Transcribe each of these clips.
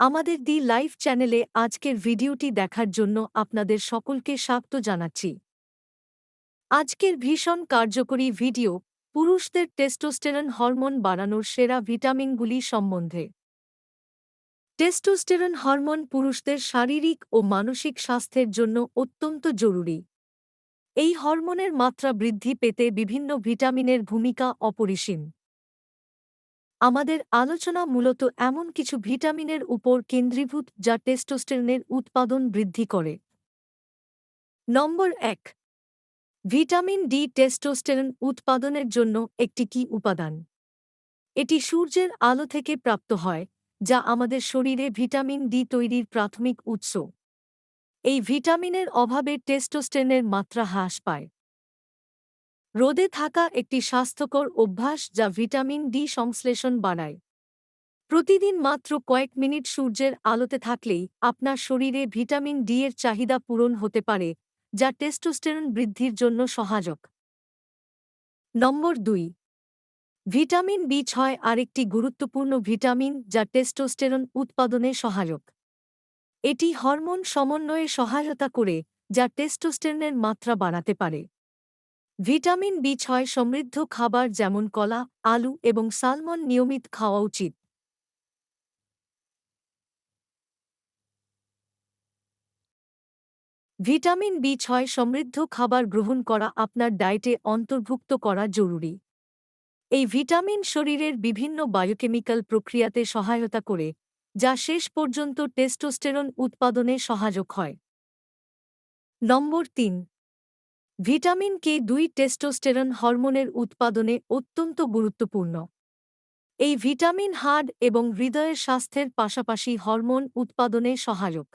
আমাদের দি লাইভ চ্যানেলে আজকের ভিডিওটি দেখার জন্য আপনাদের সকলকে স্বাগত জানাচ্ছি। আজকের ভীষণ কার্যকরী ভিডিও পুরুষদের টেস্টোস্টেরন হরমোন বাড়ানোর সেরা ভিটামিনগুলি সম্বন্ধে। টেস্টোস্টেরন হরমোন পুরুষদের শারীরিক ও মানসিক স্বাস্থ্যের জন্য অত্যন্ত জরুরি। এই হরমোনের মাত্রা বৃদ্ধি পেতে বিভিন্ন ভিটামিনের ভূমিকা অপরিসীম। আমাদের আলোচনা মূলত এমন কিছু ভিটামিনের উপর কেন্দ্রীভূত যা টেস্টোস্টেরনের উৎপাদন বৃদ্ধি করে। নম্বর এক, ভিটামিন ডি টেস্টোস্টেরন উৎপাদনের জন্য একটি কি উপাদান? এটি সূর্যের আলো থেকে প্রাপ্ত হয়, যা আমাদের শরীরে ভিটামিন ডি তৈরির প্রাথমিক উৎস। এই ভিটামিনের অভাবে টেস্টোস্টেরনের মাত্রা হ্রাস পায়। রোদে থাকা একটি স্বাস্থ্যকর অভ্যাস যা ভিটামিন ডি সংশ্লেষণ বাড়ায় প্রতিদিন মাত্র কয়েক মিনিট সূর্যের আলোতে থাকলেই আপনার শরীরে ভিটামিন ডি এর চাহিদা পূরণ হতে পারে, যা টেস্টোস্টেরন বৃদ্ধির জন্য সহায়ক। নম্বর দুই, ভিটামিন বি ছয় আরেকটি গুরুত্বপূর্ণ ভিটামিন যা টেস্টোস্টেরন উৎপাদনে সহায়ক। এটি হরমোন সমন্বয়ে সহায়তা করে, যা টেস্টোস্টেরনের মাত্রা বাড়াতে পারে। ভিটামিন বি ছয় সমৃদ্ধ খাবার যেমন কলা, আলু এবং সালমন নিয়মিত খাওয়া উচিত। ভিটামিন বি ছয় সমৃদ্ধ খাবার গ্রহণ করা আপনার ডায়েটে অন্তর্ভুক্ত করা জরুরি। এই ভিটামিন শরীরের বিভিন্ন বায়োকেমিক্যাল প্রক্রিয়াতে সহায়তা করে, যা শেষ পর্যন্ত টেস্টোস্টেরন উৎপাদনে সহায়ক হয়। নম্বর তিন ভিটামিন কে দুই টেস্টোস্টেরন হরমোনের উৎপাদনে অত্যন্ত গুরুত্বপূর্ণ। এই ভিটামিন হাড় এবং হৃদয়ের স্বাস্থ্যের পাশাপাশি হরমোন উৎপাদনে সহায়ক।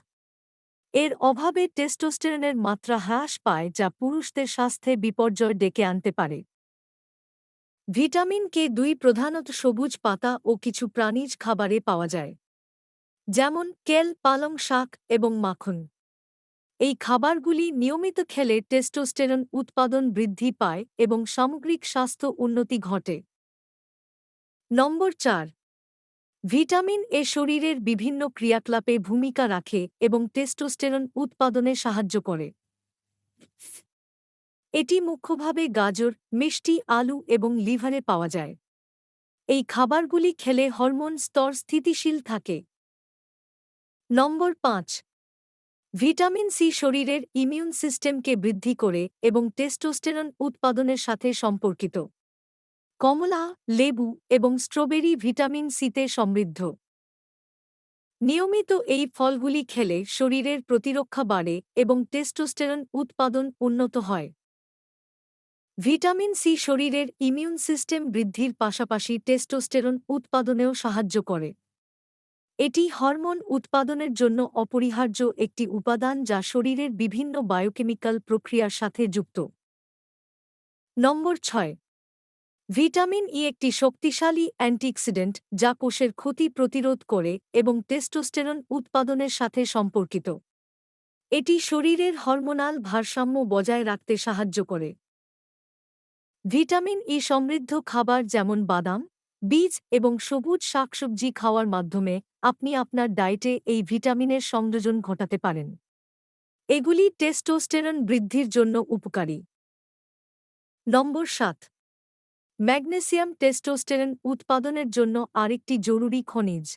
এর অভাবে টেস্টোস্টেরনের মাত্রা হ্রাস পায়, যা পুরুষদের স্বাস্থ্যে বিপর্যয় ডেকে আনতে পারে। ভিটামিন কে দুই প্রধানত সবুজ পাতা ও কিছু প্রাণীজ খাবারে পাওয়া যায়, যেমন কেল, পালং শাক এবং মাখন। এই খাবারগুলি নিয়মিত খেলে টেস্টোস্টেরন উৎপাদন বৃদ্ধি পায় এবং সামগ্রিক স্বাস্থ্য উন্নতি ঘটে। নম্বর চার, ভিটামিন এ শরীরের বিভিন্ন ক্রিয়াকলাপে ভূমিকা রাখে এবং টেস্টোস্টেরন উৎপাদনে সাহায্য করে। এটি মুখ্যভাবে গাজর, মিষ্টি, আলু এবং লিভারে পাওয়া যায়। এই খাবারগুলি খেলে হরমোন স্তর স্থিতিশীল থাকে। নম্বর পাঁচ ভিটামিন সি শরীরের ইমিউন সিস্টেমকে বৃদ্ধি করে এবং টেস্টোস্টেরন উৎপাদনের সাথে সম্পর্কিত। কমলা, লেবু এবং স্ট্রবেরি ভিটামিন সিতে সমৃদ্ধ। নিয়মিত এই ফলগুলি খেলে শরীরের প্রতিরক্ষা বাড়ে এবং টেস্টোস্টেরন উৎপাদন উন্নত হয়। ভিটামিন সি শরীরের ইমিউন সিস্টেম বৃদ্ধির পাশাপাশি টেস্টোস্টেরন উৎপাদনেও সাহায্য করে। এটি হরমোন উৎপাদনের জন্য অপরিহার্য একটি উপাদান যা শরীরের বিভিন্ন বায়োকেমিক্যাল প্রক্রিয়ার সাথে যুক্ত। নম্বর ছয়, ভিটামিন ই একটি শক্তিশালী অ্যান্টিঅক্সিডেন্ট যা কোষের ক্ষতি প্রতিরোধ করে এবং টেস্টোস্টেরন উৎপাদনের সাথে সম্পর্কিত। এটি শরীরের হরমোনাল ভারসাম্য বজায় রাখতে সাহায্য করে। ভিটামিন ই সমৃদ্ধ খাবার যেমন বাদাম বীজ এবং সবুজ শাকসবজি খাওয়ার মাধ্যমে আপনি আপনার ডায়েটে এই ভিটামিনের সংযোজন ঘটাতে পারেন। এগুলি টেস্টোস্টেরন বৃদ্ধির জন্য উপকারী। নম্বর সাত, ম্যাগনেসিয়াম টেস্টোস্টেরন উৎপাদনের জন্য আরেকটি জরুরি খনিজ।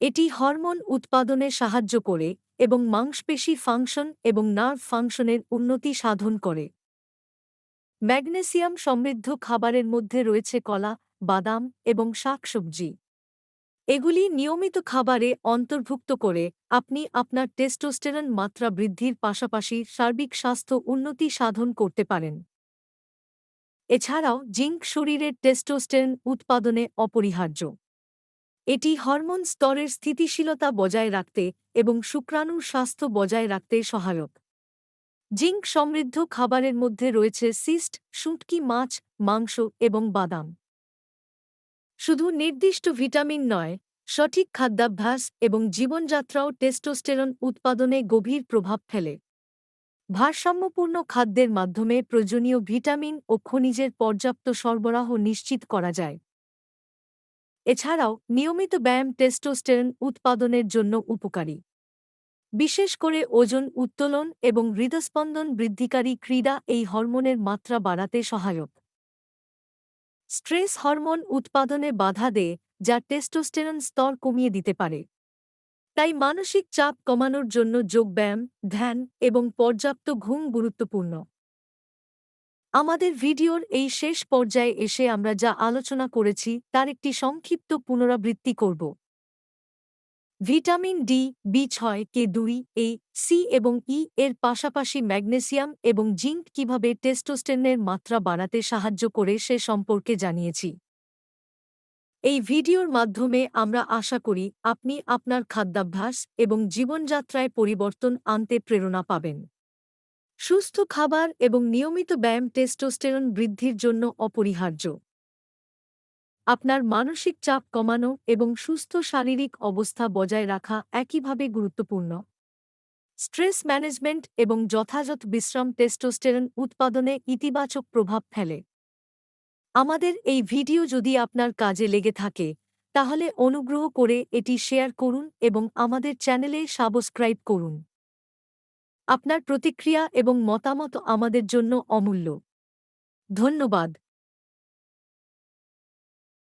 এটি হরমোন উৎপাদনে সাহায্য করে এবং মাংসপেশি ফাংশন এবং নার্ভ ফাংশনের উন্নতি সাধন করে। ম্যাগনেসিয়াম সমৃদ্ধ খাবারের মধ্যে রয়েছে কলা বাদাম এবং শাকসবজি। এগুলি নিয়মিত খাবারে অন্তর্ভুক্ত করে আপনি আপনার টেস্টোস্টেরন মাত্রা বৃদ্ধির পাশাপাশি সার্বিক স্বাস্থ্য উন্নতি সাধন করতে পারেন। এছাড়াও জিঙ্ক শরীরের টেস্টোস্টেরন উৎপাদনে অপরিহার্য। এটি হরমোন স্তরের স্থিতিশীলতা বজায় রাখতে এবং শুক্রাণুর স্বাস্থ্য বজায় রাখতে সহায়ক। জিঙ্ক সমৃদ্ধ খাবারের মধ্যে রয়েছে সিস্ট, শুটকি, মাছ, মাংস এবং বাদাম। শুধু নির্দিষ্ট ভিটামিন নয়, সঠিক খাদ্যাভ্যাস এবং জীবনযাত্রাও টেস্টোস্টেরন উৎপাদনে গভীর প্রভাব ফেলে। ভারসাম্যপূর্ণ খাদ্যের মাধ্যমে প্রয়োজনীয় ভিটামিন ও খনিজের পর্যাপ্ত সরবরাহ নিশ্চিত করা যায়। এছাড়াও নিয়মিত ব্যায়াম টেস্টোস্টেরন উৎপাদনের জন্য উপকারী। বিশেষ করে ওজন উত্তোলন এবং হৃদস্পন্দন বৃদ্ধিকারী ক্রীড়া এই হরমোনের মাত্রা বাড়াতে সহায়ক। স্ট্রেস হরমোন উৎপাদনে বাধা দেয়, যা টেস্টোস্টেরন স্তর কমিয়ে দিতে পারে। তাই মানসিক চাপ কমানোর জন্য যোগব্যায়াম, ধ্যান এবং পর্যাপ্ত ঘুম গুরুত্বপূর্ণ। আমাদের ভিডিওর এই শেষ পর্যায়ে এসে আমরা যা আলোচনা করেছি, তার একটি সংক্ষিপ্ত পুনরাবৃত্তি করব। ভিটামিন ডি, বি ছয়, কে দুই, এ, সি এবং ই এর পাশাপাশি ম্যাগনেসিয়াম এবং জিঙ্ক কীভাবে টেস্টোস্টেনের মাত্রা বাড়াতে সাহায্য করে সে সম্পর্কে জানিয়েছি। এই ভিডিওর মাধ্যমে আমরা আশা করি আপনি আপনার খাদ্যাভ্যাস এবং জীবনযাত্রায় পরিবর্তন আনতে প্রেরণা পাবেন। সুস্থ খাবার এবং নিয়মিত ব্যায়াম টেস্টোস্টেরন বৃদ্ধির জন্য অপরিহার্য। আপনার মানসিক চাপ কমানো এবং সুস্থ শারীরিক অবস্থা বজায় রাখা একইভাবে গুরুত্বপূর্ণ। স্ট্রেস ম্যানেজমেন্ট এবং যথাযথ বিশ্রাম টেস্টোস্টেরন উৎপাদনে ইতিবাচক প্রভাব ফেলে। আমাদের এই ভিডিও যদি আপনার কাজে লেগে থাকে, তাহলে অনুগ্রহ করে এটি শেয়ার করুন এবং আমাদের চ্যানেলে সাবস্ক্রাইব করুন। আপনার প্রতিক্রিয়া এবং মতামত আমাদের জন্য অমূল্য। ধন্যবাদ।